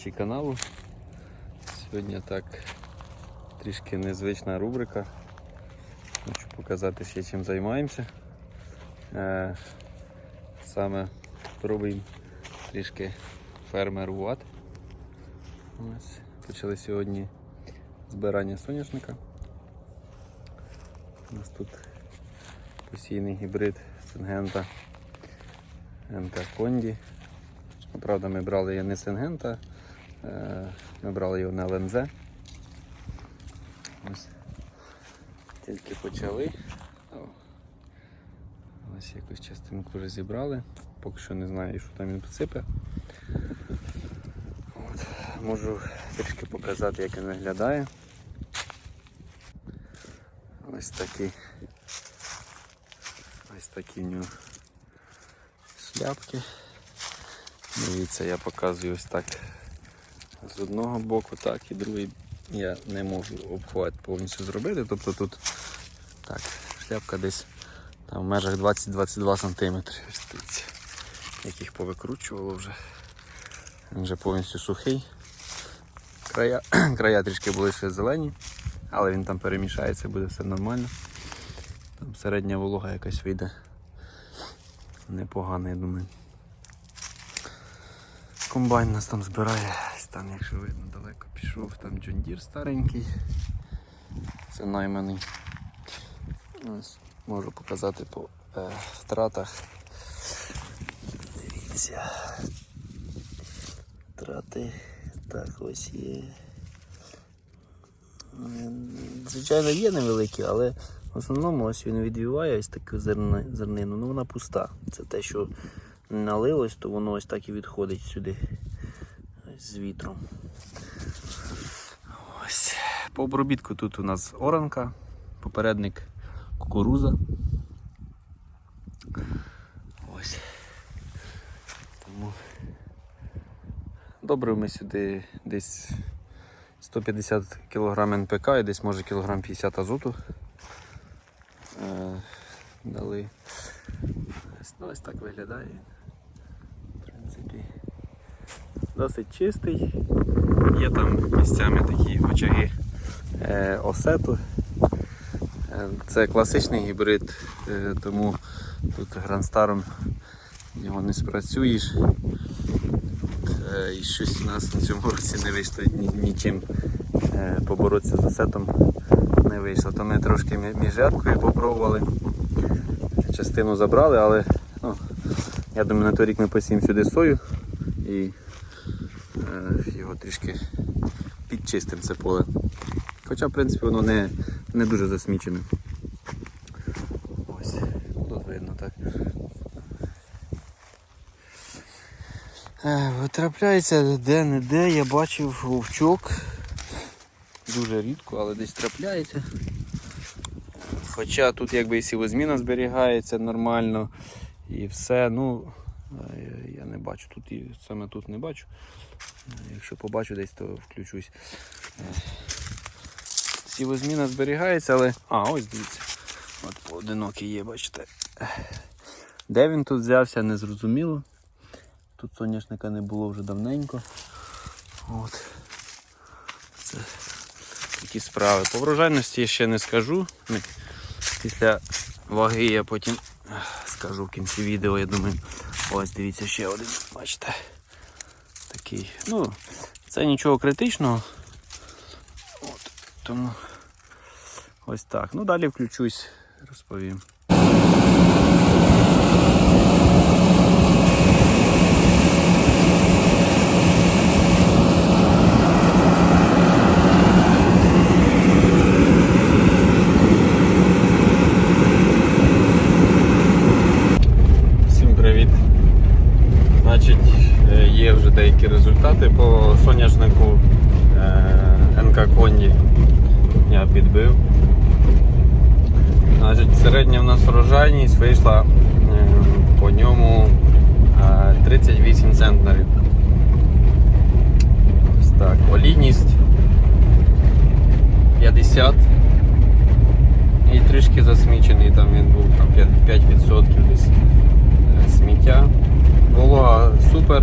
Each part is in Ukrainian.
глядачі каналу. Сьогодні так трішки незвична рубрика. Хочу показати ще чим займаємося. Е, саме пробуємо трішки фермерувати. Ось. Почали сьогодні збирання соняшника. У нас тут постійний гібрид Сингента НК Конді. Правда, ми брали не Сингента, ми брали його на ЛНЗ. Ось. Тільки почали. Ось якусь частинку вже зібрали. Поки що не знаю, що там він підсипе. От. Можу трішки показати, як він виглядає. Ось такі. Ось такі в нього шляпки. Дивіться, я показую ось так з одного боку, так і другий я не можу обхват повністю зробити. Тобто тут так, шляпка десь там в межах 20-22 см. Ось дивіться, як їх повикручувало вже. Він вже повністю сухий. Края, края трішки були ще зелені, але він там перемішається, буде все нормально. Там середня волога якась вийде. Непогано, я думаю. Комбайн нас там збирає, там, якщо видно, далеко пішов, там Джондір старенький. Це найманий. Можу показати по е, втратах. Дивіться. Втрати. Так, ось є. Звичайно, є невеликі, але в основному ось він відвіває ось таку зерни- зернину. Ну вона пуста. Це те, що налилось, то воно ось так і відходить сюди з вітром. Ось. По обробітку тут у нас оранка, попередник кукуруза. Ось. Добре ми сюди десь 150 кг НПК і десь може кілограм 50 азоту. Е, дали. Ось, ну, ось так виглядає. Принципі, досить чистий. Є там місцями такі очаги е, осету. Е, Це класичний гібрид, е, тому тут гранстаром його не спрацюєш. Е, І щось у нас на цьому році не вийшло ні- нічим е, поборотися з осетом не вийшло. То ми трошки мі- між рядкою попробували. Частину забрали, але я думаю, на той рік ми посіємо сюди сою і е, його трішки підчистимо це поле. Хоча, в принципі, воно не, не дуже засмічене. Ось, тут видно так. Е, Трапляється де-не-де, я бачив вовчок. Дуже рідко, але десь трапляється. Хоча тут якби і сівозміна зберігається нормально і все, ну е, я не бачу. Тут і саме тут не бачу. Якщо побачу десь, то включусь. Сівозміна зберігається, але... А, ось дивіться. От поодинокий є, бачите. Де він тут взявся, не зрозуміло. Тут соняшника не було вже давненько. От. Це такі справи. По врожайності я ще не скажу. Після ваги я потім скажу в кінці відео, я думаю. Ось дивіться ще один, бачите. Такий. Ну, це нічого критичного. От, тому ось так. Ну далі включусь, розповім. Всім привіт. Значить, е, є вже деякі результати по соняшнику е, НК Конді. Я підбив. Значить, середня в нас врожайність вийшла е, по ньому е, 38 центнерів. Ось так. Олійність 50 і трішки засмічений, там він був там 5%, 5% десь сміття. Волога супер.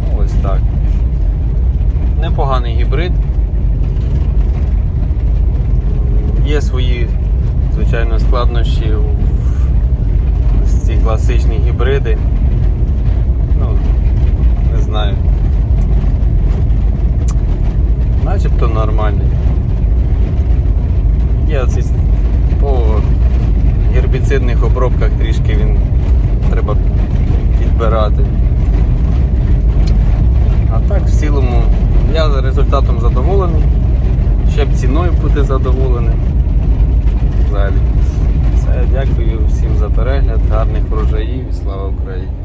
Ну, Ось так. Непоганий гібрид. Є свої, звичайно, складнощі в ці класичні гібриди. Ну, не знаю. Начебто нормальний. Є оці по гербіцидних обробках трішки він треба підбирати. А так, в цілому, я за результатом задоволений. Ще б ціною бути задоволений. Взагалі. Все, дякую всім за перегляд, гарних врожаїв і слава Україні!